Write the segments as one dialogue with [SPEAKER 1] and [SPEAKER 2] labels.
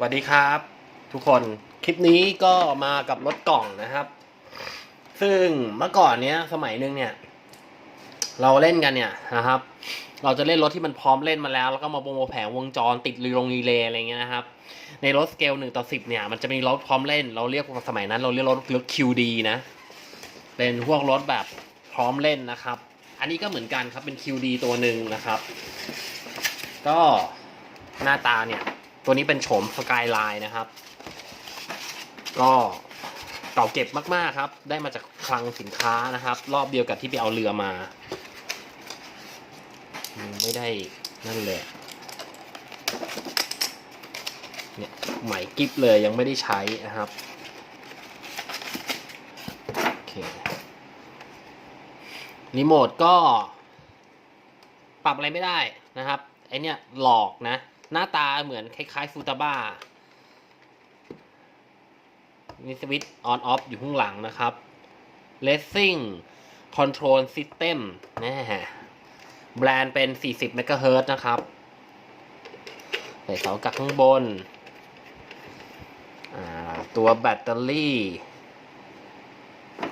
[SPEAKER 1] สวัสดีครับ ทุกคนคลิปนี้ก็มากับรถกล่องนะครับ ซึ่งเมื่อก่อนเนี้ยสมัยหนึงเนี่ย เราเล่นกันเนี่ยนะครับ เราจะเล่นรถที่มันพร้อมเล่นมาแล้ว แล้วก็มาโปรโมแผงวงจรติดรีลงรีเลย์อะไรเงี้ยนะครับ ในรถสเกลหนึ่งต่อสิบเนี่ยมันจะมีรถพร้อมเล่น เราเรียกว่าสมัยนั้น เราเรียกรถรถ QD นะ เป็นพวกรถแบบพร้อมเล่นนะครับ อันนี้ก็เหมือนกันครับเป็น QD ตัวหนึ่งนะครับ ก็หน้าตาเนี่ย ตัวนี้เป็นโฉมสกายไลน์นะครับ ก็เก่าเก็บมากๆครับ ได้มาจากคลังสินค้านะครับ รอบเดียวกับที่ไปเอาเรือมา ไม่ได้นั่นเลยเนี่ยใหม่กิฟเลยยังไม่ได้ใช้นะครับโอเครีโมทก็ ปรับอะไรไม่ได้นะครับไอเนี่ยหลอกนะ หน้าตาเหมือนคล้ายๆฟูตาบ้ามีสวิตช์ออนออฟอยู่ข้างหลังนะครับ Racing Control System แน่แบรนด์เป็น 40 เมกะเฮิร์ตนะครับ ใส่เสากักข้างบน ตัวแบตเตอรี่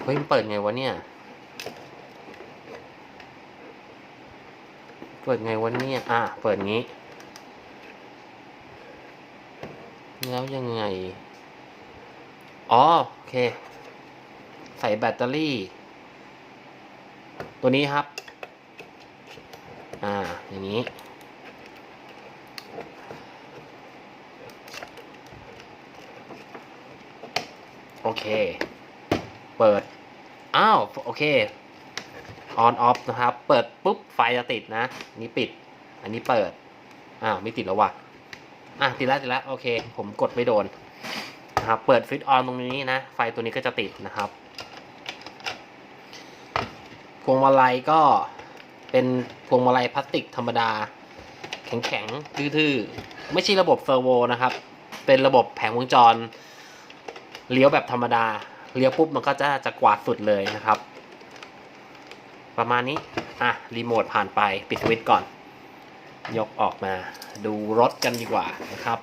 [SPEAKER 1] เฮ้ยเปิดไงวะเนี่ย เปิดไงวะเนี่ย อะ เปิดงี้ แล้วยังไง อ๋อ โอเค ใส่แบตเตอรี่ ตัวนี้ครับ อ่า อย่างนี้ โอเค เปิด อ้าว โอเค on off นะครับ เปิดปุ๊บ ไฟจะติดนะ นี้ปิด อันนี้เปิด อ้าว ไม่ติดแล้วว่ะ อะติดแล้วติดแล้วโอเค ผมกดไม่โดนนะครับเปิดฟิตออนตรงนี้นะ ไฟตัวนี้ก็จะติดนะครับพวงมาลัยก็เป็นพวงมาลัยพลาสติกธรรมดา แข็งๆทื่อๆไม่ใช่ระบบเซอร์โวนะครับ เป็นระบบแผงวงจร เลี้ยวแบบธรรมดา เลี้ยวปุ๊บมันก็จะจะกวาดสุดเลยนะครับ ประมาณนี้ อะ รีโมทผ่านไป ปิดสวิตช์ก่อน ยกออกมาดูรถกันดีกว่านะครับ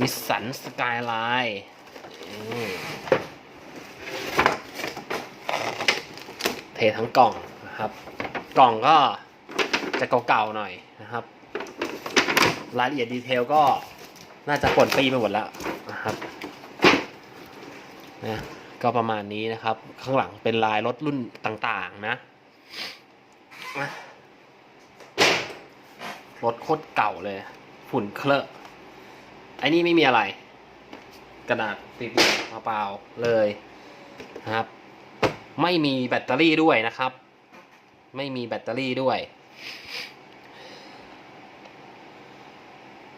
[SPEAKER 1] นิสสันสกายไลน์เททั้งกล่องนะครับ กล่องก็จะเก่าๆหน่อยนะครับ รายละเอียดดีเทลก็น่าจะปนปีไปหมดแล้วนะครับนะก็ประมาณนี้นะครับ ข้างหลังเป็นลายรถรุ่นต่างๆนะ รถโคตรเก่าเลย ฝุ่นเคลอะไอ้นี่ไม่มีอะไร กระดาษติดเปล่าๆเลยนะครับ ไม่มีแบตเตอรี่ด้วยนะครับ ไม่มีแบตเตอรี่ด้วย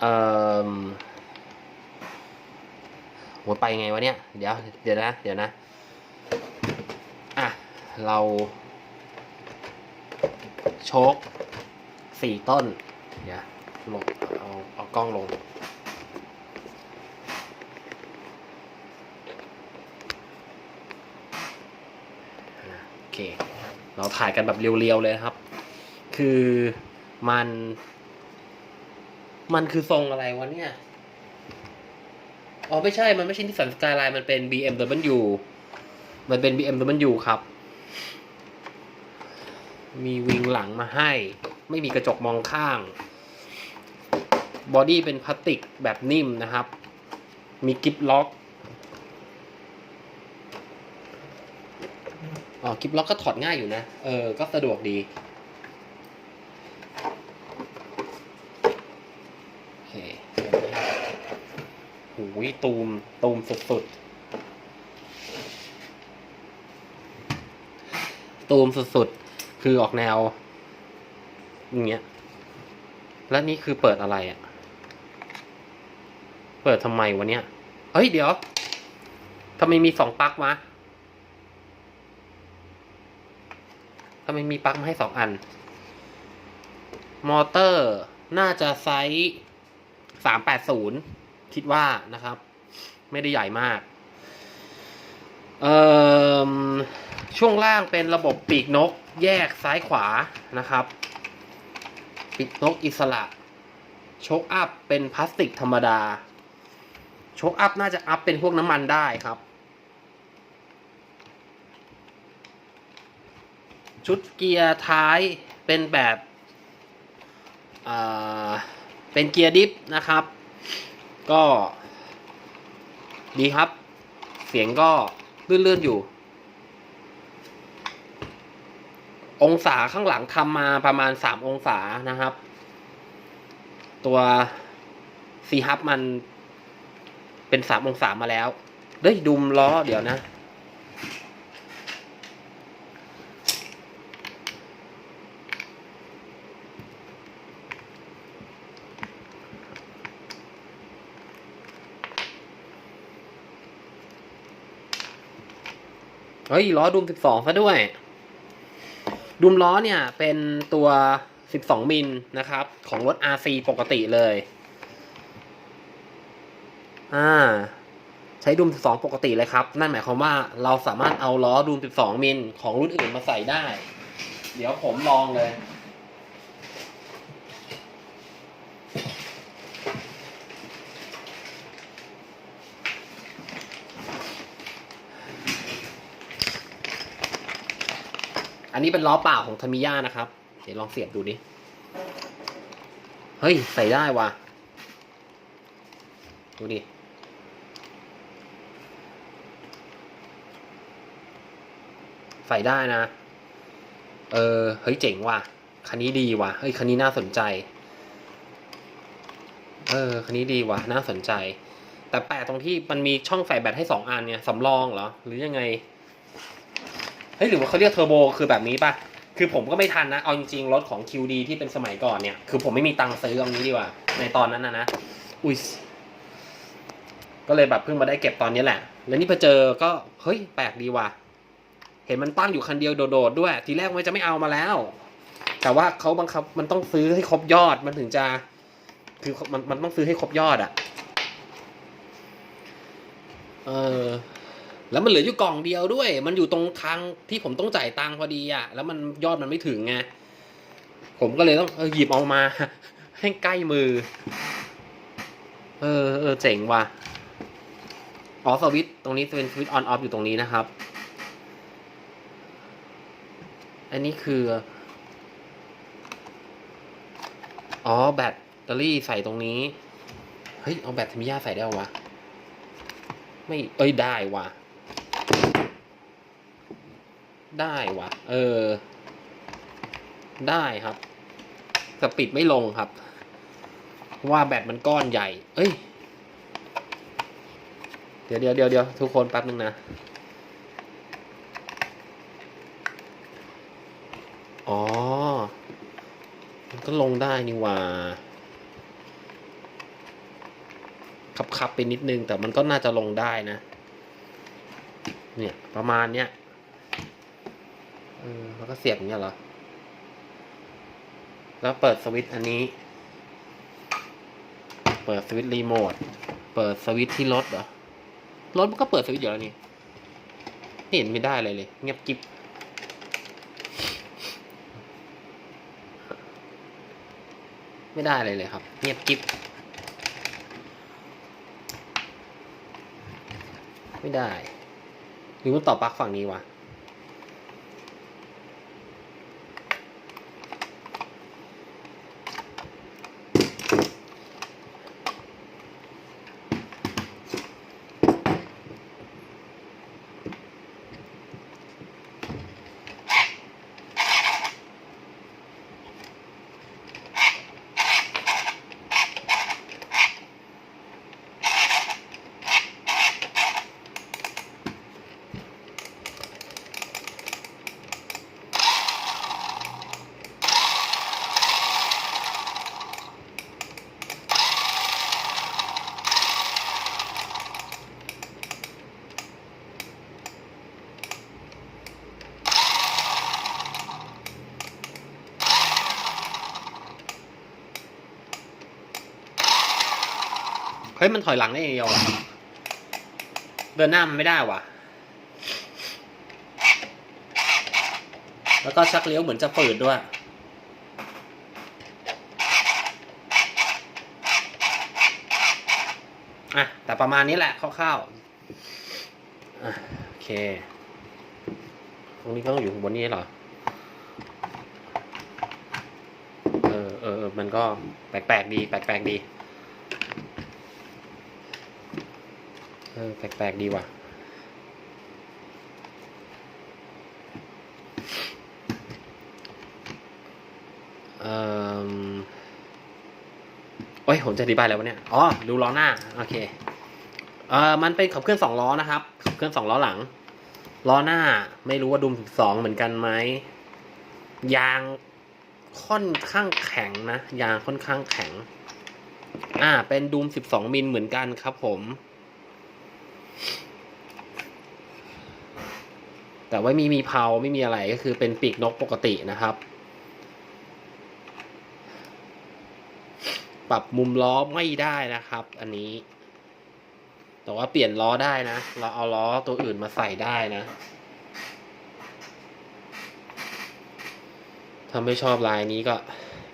[SPEAKER 1] เอ่อหัวไปไงวะเนี่ย เดี๋ยว เดี๋ยวนะ เดี๋ยวนะ อะ เรา โชคสี่ต้น เดี๋ยวลงเอาเอากล้องลง โอเค เราถ่ายกันแบบเรียวๆเลยครับ คือมัน มันคือทรงอะไรวะเนี่ย อ๋อไม่ใช่ มันไม่ใช่นิสสันสกายไลน์มันเป็น BMW มันเป็น BMW ครับ มีวิงหลังมาให้ ไม่มีกระจกมองข้าง บอดี้เป็นพลาสติกแบบนิ่มนะครับ มีกิฟล็อกอ๋อกิฟล็อกก็ถอดง่ายอยู่นะ เออ ก็สะดวกดีโอเคหูยตูม ตูมสุดๆ ตูมสุดๆ คือออกแนว อย่างเงี้ย แล้วนี่คือเปิดอะไรอะ่ะ เปิดทำไมวะเนี่ย เฮ้ยเดี๋ยวทำไมมีสองปลั๊กวะทำไมมีปลั๊กมาให้สองอัน มอเตอร์น่าจะไซส์สามแปดศูนย์คิดว่านะครับ ไม่ได้ใหญ่มาก เอ่อช่วงล่างเป็นระบบปีกนกแยกซ้ายขวานะครับ ปีกนกอิสระโชคอัพเป็นพลาสติกธรรมดาโชคอัพน่าจะอัพเป็นพวกน้ำมันได้ครับ ชุดเกียร์ท้ายเป็นแบบเป็นเกียร์ดิฟนะครับ ก็ดีครับ เสียงก็ลื่นๆอยู่ องศาข้างหลังทำมาประมาณสามองศานะครับ ตัวซีฮับมันเป็นสามองศามาแล้วเด้ยดุมล้อเดี๋ยวนะ เฮ้ยล้อดุม12ซะด้วย ดุมล้อเนี่ยเป็นตัว 12 มิลนะครับ ของรถ RC ปกติเลย อ่า ใช้ดุม 12 ปกติเลยครับ นั่นหมายความว่าเราสามารถเอาล้อดุม 12 มิลของรุ่นอื่นมาใส่ได้ เดี๋ยวผมลองเลย นนี้เป็นล้อเปล่าของทามิยานะครับ เดี๋ยวลองเสียบดูดิ เฮ้ย ใส่ได้ว่ะ ดูดิ ใส่ได้นะ เออ เฮ้ย เจ๋งว่ะ คันนี้ดีว่ะ เฮ้ย คันนี้น่าสนใจ เออ คันนี้ดีว่ะ น่าสนใจ แต่แปลกตรงที่มันมีช่องใส่แบตให้สองอันเนี่ย สำรองเหรอ หรือยังไง เฮ้ยหรือว่าเขาเรียกเทอร์โบคือแบบนี้ป่ะ คือผมก็ไม่ทันนะ เอาจริงๆ รถของ QD ที่เป็นสมัยก่อนเนี่ย คือผมไม่มีตังค์ซื้อเอานี้ดีกว่า ในตอนนั้นนะนะ อุ้ย ก็เลยแบบเพิ่งมาได้เก็บตอนนี้แหละ แล้วนี่พอเจอก็ เฮ้ย แปลกดีว่ะ เห็นมันตั้งอยู่คันเดียวโดดๆด้วย ทีแรกมันจะไม่เอามาแล้ว แต่ว่าเขาบังคับมันต้องซื้อให้ครบยอดมันถึงจะ คือมันมันต้องซื้อให้ครบยอดอะเออ แล้วมันเหลืออยู่กล่องเดียวด้วย มันอยู่ตรงทางที่ผมต้องจ่ายตังค์พอดีอะแล้วมันยอดมันไม่ถึงไง ผมก็เลยต้องเออหยิบเอามา ให้ใกล้มือ เออเออเจ๋งว่ะอ๋อสวิตช์ตรงนี้จะเป็นสวิตช์ออนออฟอยู่ตรงนี้นะครับ อันนี้คือ อ๋อแบตเตอรี่ใส่ตรงนี้ เฮ้ย เอาแบตธรรมิยาใส่ได้วะ ไม่ เอ้ยได้ว่ะ ได้ว่ะเออ ได้ครับแต่ปิดไม่ลงครับ ว่าแบตมันก้อนใหญ่ เอ้ย เดี๋ยวเดี๋ยวเดี๋ยวเดี๋ยวทุกคนแป๊บนึงนะอ๋อ มันก็ลงได้นี่ว่าขับขับไปนิดนึงแต่มันก็น่าจะลงได้นะ เนี่ยประมาณเนี้ย แล้วก็เสียบอย่างเงี้ยเหรอ แล้วเปิดสวิตช์อันนี้ เปิดสวิตช์รีโมท เปิดสวิตช์ที่รถเหรอ รถมันก็เปิดสวิตช์อยู่แล้วนี่ไม่เห็นไม่ได้เลยเลย เงียบกิบไม่ได้เลยเลยครับ เงียบกิบไม่ได้ หรือมันต่อปลั๊กฝั่งนี้วะ ฮ้ยมันถอยหลังได้อย่างเดียวอะเดินหน้ามันไม่ได้ว่ะ แล้วก็ชักเลี้ยวเหมือนจะฝืดด้วย อะ แต่ประมาณนี้แหละคร่าวๆอะโอเค ตรงนี้ก็ต้องอยู่บนนี้เหรอ เออเออ มันก็แปลกๆดี แปลกๆดี ออแปลกๆดีว่ะ เอ่อโอ้ย ผมจะอธิบายแล้ววะเนี่ย อ๋อ ดูล้อหน้า โอเค เอ่อ มันเป็นขับเคลื่อนสองล้อนะครับ ขับเคลื่อนสองล้อหลัง ล้อหน้าไม่รู้ว่าดุมสิบสองเหมือนกันไหม ยางค่อนข้างแข็งนะ ยางค่อนข้างแข็ง อ่า เป็นดูมสิบสองมิลเหมือนกันครับผม แต่ว่ามีมีเพาไม่มีอะไรก็คือเป็นปีกนกปกตินะครับ ปรับมุมล้อไม่ได้นะครับ อันนี้ แต่ว่าเปลี่ยนล้อได้นะ เราเอาล้อตัวอื่นมาใส่ได้นะถ้าไม่ชอบลายนี้ก็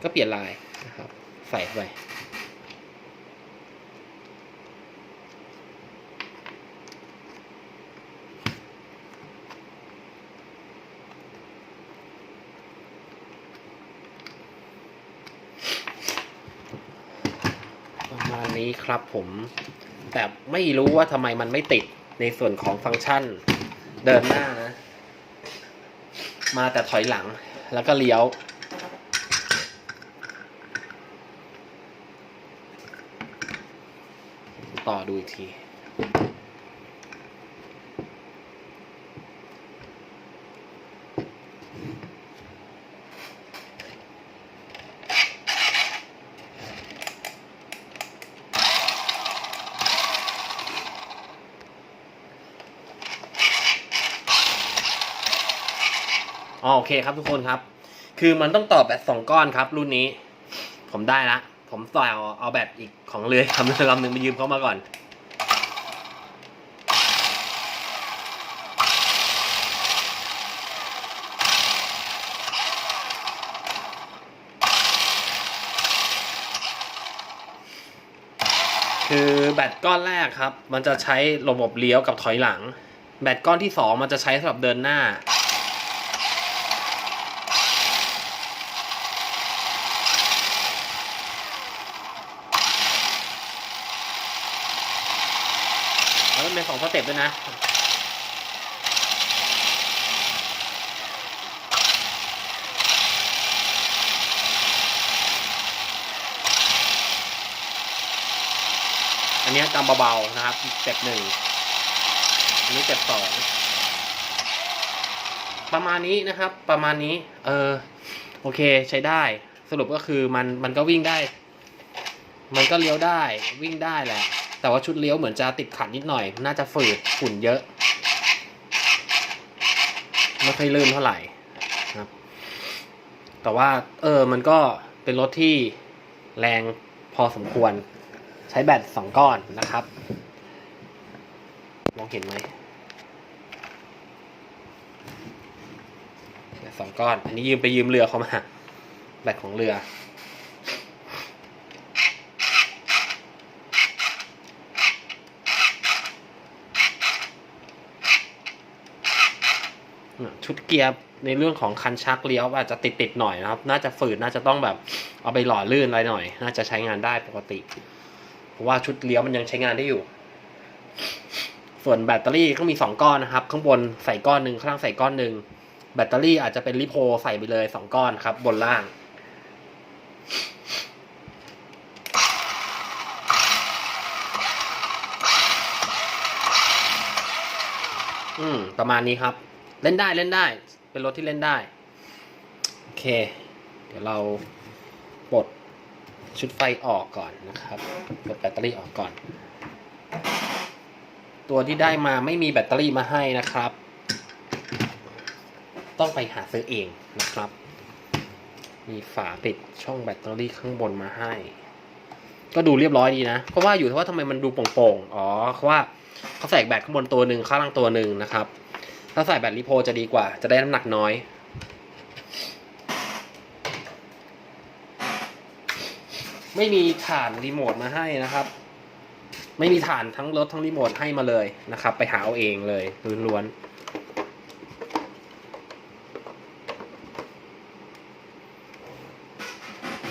[SPEAKER 1] ก็เปลี่ยนลายนะครับ ใส่ไป ประ ครับผม แต่ไม่รู้ว่าทำไมมันไม่ติดในส่วนของฟังก์ชันเดินหน้านะ มาแต่ถอยหลังแล้วก็เลี้ยว ต่อดูอีกที อ๋อโอเคครับทุกคนครับ คือมันต้องต่อแบตสองก้อนครับ รุ่นนี้ ผมได้ละ ผมต่อเอาเอาแบตอีกของเรือลำนึงลำหนึ่งไปยืมเขามาก่อนคือแบตก้อนแรกครับ มันจะใช้ระบบเลี้ยวกับถอยหลัง แบตก้อนที่สองมันจะใช้สำหรับเดินหน้า แล้วมันเป็น สองสเต็ปด้วยนะอันนี้จำเบาๆนะครับสเต็ปหนึ่งอันนี้สเต็ปสองประมาณนี้นะครับ ประมาณนี้ เออโอเคใช้ได้ สรุปก็คือมันมันก็วิ่งได้ มันก็เลี้ยวได้วิ่งได้แหละ แต่ว่าชุดเลี้ยวเหมือนจะติดขัดนิดหน่อย น่าจะฝืดฝุ่นเยอะไม่ค่อยลื่นเท่าไหร่ครับ แต่ว่าเออมันก็เป็นรถที่แรงพอสมควร ใช้แบตสองก้อนนะครับมองเห็นไหมสองก้อน อันนี้ยืมไปยืมเรือเขามา แบตของเรือ ชุด เกียร์ในเรื่องของคันชักเลี้ยวอาจจะติดติดๆหน่อยนะครับ น่าจะฝืดน่าจะต้องแบบเอาไปหล่อลื่นอะไรหน่อย น่าจะใช้งานได้ปกติ เพราะว่าชุดเลี้ยวมันยังใช้งานได้อยู่ ส่วนแบตเตอรี่ก็มีสองก้อนนะครับ ข้างบนใส่ก้อนหนึ่งข้างล่างใส่ก้อนหนึ่งแบตเตอรี่อาจจะเป็นลิโพใส่ไปเลยสองก้อนครับ บนล่างอืม ประมาณนี้ครับ เล่นได้เล่นได้ เป็นรถที่เล่นได้ โอเค เดี๋ยวเราปลดชุดไฟออกก่อนนะครับปลดแบตเตอรี่ออกก่อน ตัวที่ได้มาไม่มีแบตเตอรี่มาให้นะครับ ต้องไปหาซื้อเองนะครับ มีฝาปิดช่องแบตเตอรี่ข้างบนมาให้ ก็ดูเรียบร้อยดีนะ เพราะว่าอยู่ที่ว่าทำไมมันดูโป่งๆ อ๋อเพราะว่าเขาใส่แบตข้างบนตัวหนึ่งข้างล่างตัวหนึ่งนะครับ ถ้าใส่แบตลิโพจะดีกว่า จะได้น้ำหนักน้อยไม่มีฐานรีโมทมาให้นะครับ ไม่มีฐานทั้งรถทั้งรีโมทให้มาเลยนะครับ ไปหาเอาเองเลยล้วนๆ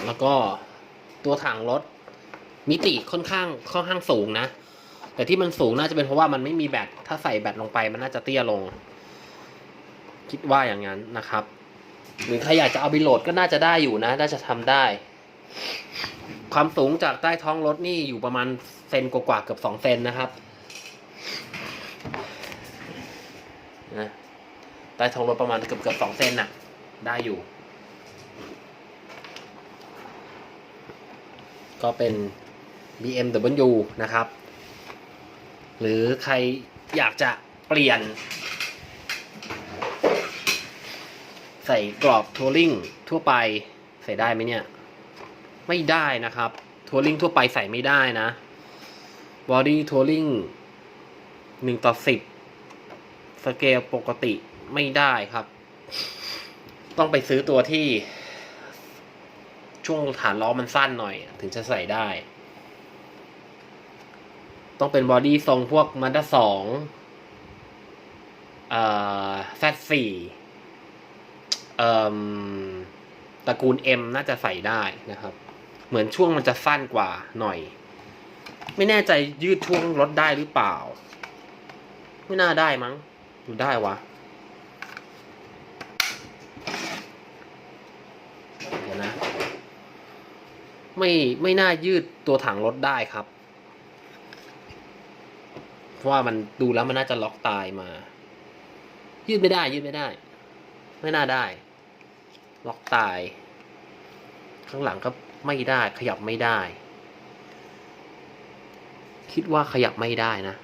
[SPEAKER 1] แล้วก็ตัวถังรถมิติค่อนข้างค่อนข้างสูงนะ แต่ที่มันสูงน่าจะเป็นเพราะว่ามันไม่มีแบต ถ้าใส่แบตลงไปมันน่าจะเตี้ยลง คิดว่าอย่างนั้นนะครับ หรือใครอยากจะเอาไปโหลดก็น่าจะได้อยู่นะ น่าจะทำได้ ความสูงจากใต้ท้องรถนี่อยู่ประมาณเซนกว่าเกือบสองเซนนะครับนะใต้ท้องรถประมาณเกือบเกือบสองเซนน่ะ ได้อยู่ ก็เป็น BMW นะครับ หรือใครอยากจะเปลี่ยน ใส่กรอบทัวริงทั่วไปใส่ได้ไหมเนี่ย ไม่ได้นะครับทัวริงทั่วไปใส่ไม่ได้นะบอดี้ทัวริงหนึ่งต่อสิบสเกลปกติไม่ได้ครับ ต้องไปซื้อตัวที่ช่วงฐานล้อมันสั้นหน่อย ถึงจะใส่ได้ ต้องเป็นบอดี้ทรงพวกมันด้าสองเอ่อแซดสี่เอ่อตระกูล M น่าจะใส่ได้นะครับ เหมือนช่วงมันจะสั้นกว่าหน่อย ไม่แน่ใจยืดช่วงรถได้หรือเปล่า ไม่น่าได้มั้งหรือได้วะ เดี๋ยวนะ ไม่ไม่น่ายืดตัวถังรถได้ครับ เพราะว่ามันดูแล้วมันน่าจะล็อกตายมา ยืดไม่ได้ ยืดไม่ได้ ไม่น่าได้ ล็อกตาย ข้างหลังก็ไม่ได้ขยับไม่ได้ คิดว่าขยับไม่ได้นะ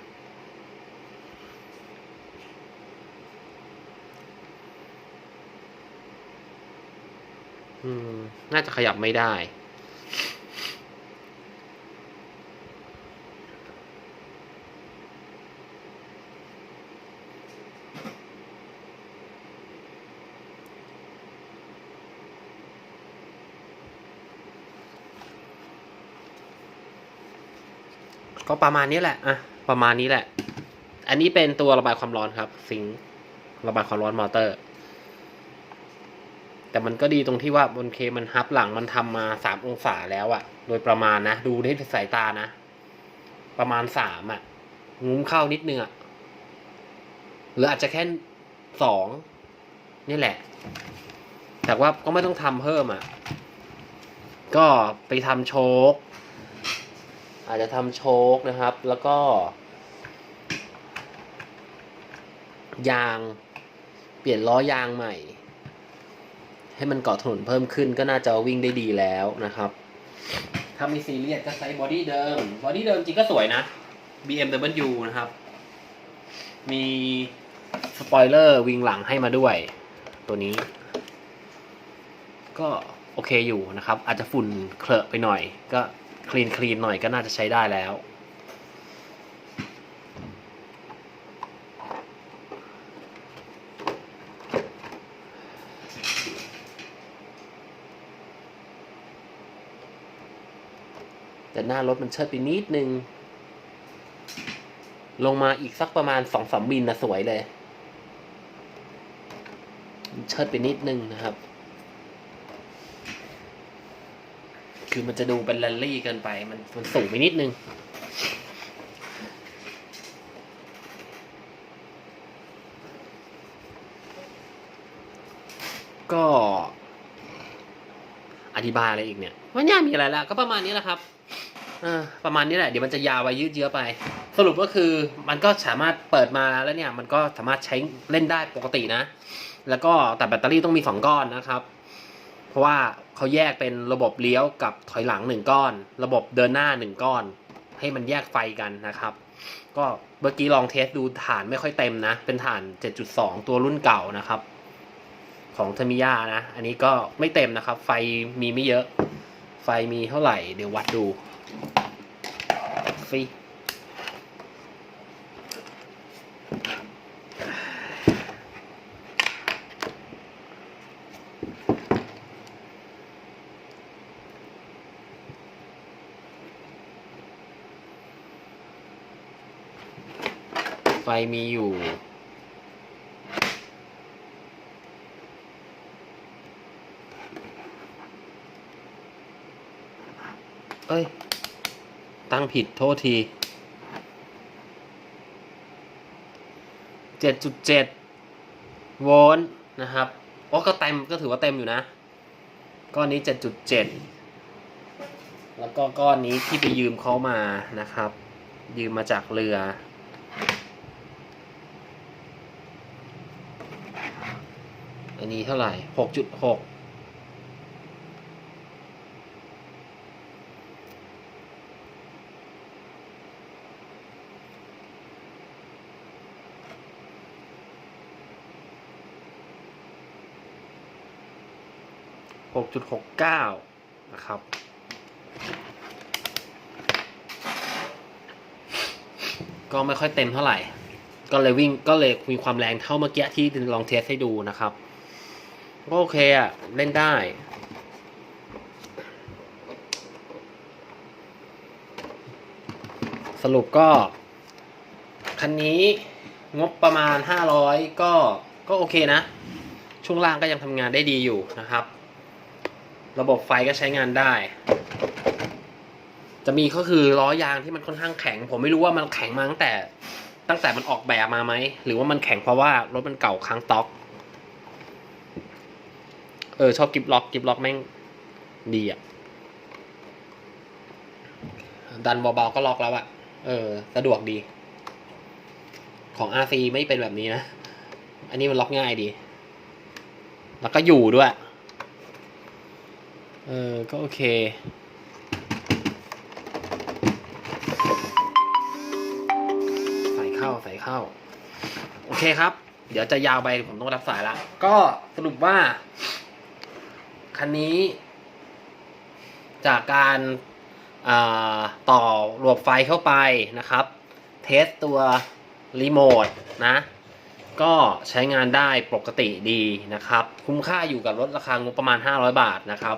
[SPEAKER 1] อืมน่าจะขยับไม่ได้ ก็ประมาณนี้แหละอะประมาณนี้แหละ อันนี้เป็นตัวระบายความร้อนครับซิงระบายความร้อนมอเตอร์ แต่มันก็ดีตรงที่ว่าบนเคมันฮับหลังมันทำมาสามองศาแล้วอะโดยประมาณนะ ดูด้วยสายตานะ ประมาณสามอะงุ้มเข้านิดนึงอะหรืออาจจะแค่สองนี่แหละ แต่ว่าก็ไม่ต้องทำเพิ่มอะก็ไปทำโชค อาจจะทำโชคนะครับ แล้วก็ ยางเปลี่ยนล้อยางใหม่ ให้มันเกาะถนนเพิ่มขึ้นก็น่าจะวิ่งได้ดีแล้วนะครับ ถ้ามีซีเรียสก็ใช้บอดี้เดิม บอดี้เดิมจริงก็สวยนะ BMW นะครับ มีสปอยเลอร์วิงหลังให้มาด้วย ตัวนี้ ก็โอเคอยู่นะครับ อาจจะฝุ่นเคลอะไปหน่อยก็ คลีนคลีนหน่อยก็น่าจะใช้ได้แล้ว แต่หน้ารถมันเชิดไปนิดนึง ลงมาอีกสักประมาณสองสามมิลนะสวยเลย เชิดไปนิดนึงนะครับ คือมันจะดูเป็นแรลลี่เกินไป มันมันสูงไปนิดนึง ก็ อธิบายอะไรอีกเนี่ยม่น่ามีอะไรแล้วก็ประมาณนี้แหละครับประมาณนี้แหละ เดี๋ยวมันจะยาวไปยืดเยื้อไป สรุปก็คือมันก็สามารถเปิดมาแล้วเนี่ย มันก็สามารถใช้เล่นได้ปกตินะ แล้วก็แต่แบตเตอรี่ต้องมีสองก้อนนะครับ เพราะว่าเขาแยกเป็นระบบเลี้ยวกับถอยหลังหนึ่งก้อน ระบบเดินหน้าหนึ่งก้อน ให้มันแยกไฟกันนะครับ ก็เมื่อกี้ลองเทสดูฐานไม่ค่อยเต็มนะ เป็นฐาน 7.2 ตัวรุ่นเก่านะครับ ของเทมิยานะ อันนี้ก็ไม่เต็มนะครับ ไฟมีไม่เยอะ ไฟมีเท่าไหร่ เดี๋ยววัดดูฟ ไฟมีอยู่ เอ้ย ตั้งผิดโทษทีเจ็ดจุดเจ็ดโวลต์นะครับโอ้ก็เต็มก็ถือว่าเต็มอยู่นะ ก้อนนี้เจ็ดจุดเจ็ดแล้วก็ก้อนนี้ที่ไปยืมเขามานะครับ ยืมมาจากเรือ นี้เท่าไหร่หกจุดหกหกจุดหกเก้านะครับ ก็ไม่ค่อยเต็มเท่าไหร่ ก็เลยวิ่งก็เลยมีความแรงเท่าเมื่อกี้ที่ลองเทสให้ดูนะครับ ก็โอเคอะเล่นได้ สรุปก็ คันนี้งบประมาณห้าร้อยก็ก็โอเคนะ ช่วงล่างก็ยังทำงานได้ดีอยู่นะครับ ระบบไฟก็ใช้งานได้ จะมีก็คือล้อยางที่มันค่อนข้างแข็ง ผมไม่รู้ว่ามันแข็งมาตั้งแต่ตั้งแต่มันออกแบบมาไหม หรือว่ามันแข็งเพราะว่ารถมันเก่าค้างต็อก เออชอบกิฟล็อกกิฟล็อกแม่งดีอะดันเบาๆก็ล็อกแล้วอะเออ สะดวกดี ของ RC ไม่เป็นแบบนี้นะ อันนี้มันล็อกง่ายดี แล้วก็อยู่ด้วย เออ ก็โอเคใส่เข้าใส่เข้า โอเคครับ เดี๋ยวจะยาวไปผมต้องรับสายละ ก็สรุปว่า คันนี้ จากการาต่อระบไฟเข้าไปนะครับ เทสตัวรีโมทนะ ก็ใช้งานได้ปกติดีนะครับ คุ้มค่าอยู่กับรถราคางบประมาณ 500 บาทนะครับ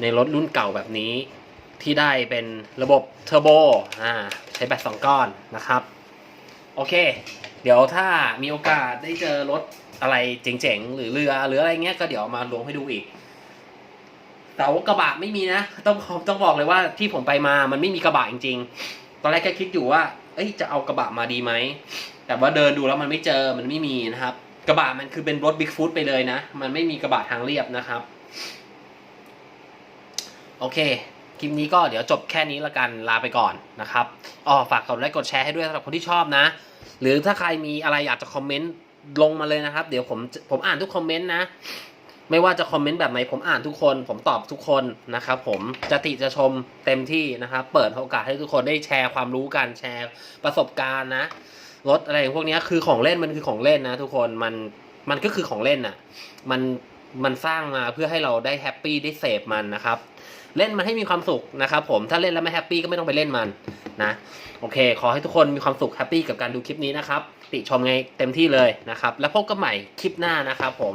[SPEAKER 1] ในรถรุ่นเก่าแบบนี้ที่ได้เป็นระบบเทอร์โบอ่าใช้แบตสองก้อนนะครับ โอเค เดี๋ยวถ้ามีโอกาสได้เจอรถอะไรเจ๋งๆ หรือเรือหรืออะไรเงี้ยก็เดี๋ยวมาลงให้ดูอีก แต่ว่ากระบะไม่มีนะ ต้องต้องบอกเลยว่าที่ผมไปมามันไม่มีกระบะจริงๆ ตอนแรกก็คิดอยู่ว่า เอ้ยจะเอากระบะมาดีไหม แต่ว่าเดินดูแล้วมันไม่เจอมันไม่มีนะครับ กระบะมันคือเป็นรถบิ๊กฟู t ไปเลยนะ มันไม่มีกระบะทางเรียบนะครับ โอเคคลิปนี้ก็เดี๋ยวจบแค่นี้ละกันลาไปก่อนนะครับอ๋อฝากกดไลค์กดแชร์ให้ด้วยสำหรับคนที่ชอบนะ หรือถ้าใครมีอะไรอยากจะคอมเมนต์ลงมาเลยนะครับ เดี๋ยวผมผมอ่านทุกคอมเมนต์นะ ไม่ว่าจะคอมเมนต์แบบไหนผมอ่านทุกคน ผมตอบทุกคนนะครับผมจะติจะชมเต็มที่นะครับเปิดโอกาสให้ทุกคนได้แชร์ความรู้กันแชร์ประสบการณ์นะรถอะไรพวกนี้คือของเล่นมันคือของเล่นนะ ทุกคนมันมันก็คือของเล่นอะมันมันสร้างมาเพื่อให้เราได้แฮปปี้ได้เสพมันนะครับ เล่นมันให้มีความสุขนะครับผมถ้าเล่นแล้วไม่แฮปปี้ก็ไม่ต้องไปเล่นมันนะโอเค ขอให้ทุกคนมีความสุขแฮปปี้กับการดูคลิปนี้นะครับ ติชมไงเต็มที่เลยนะครับ แล้วพบกันใหม่คลิปหน้านะครับผม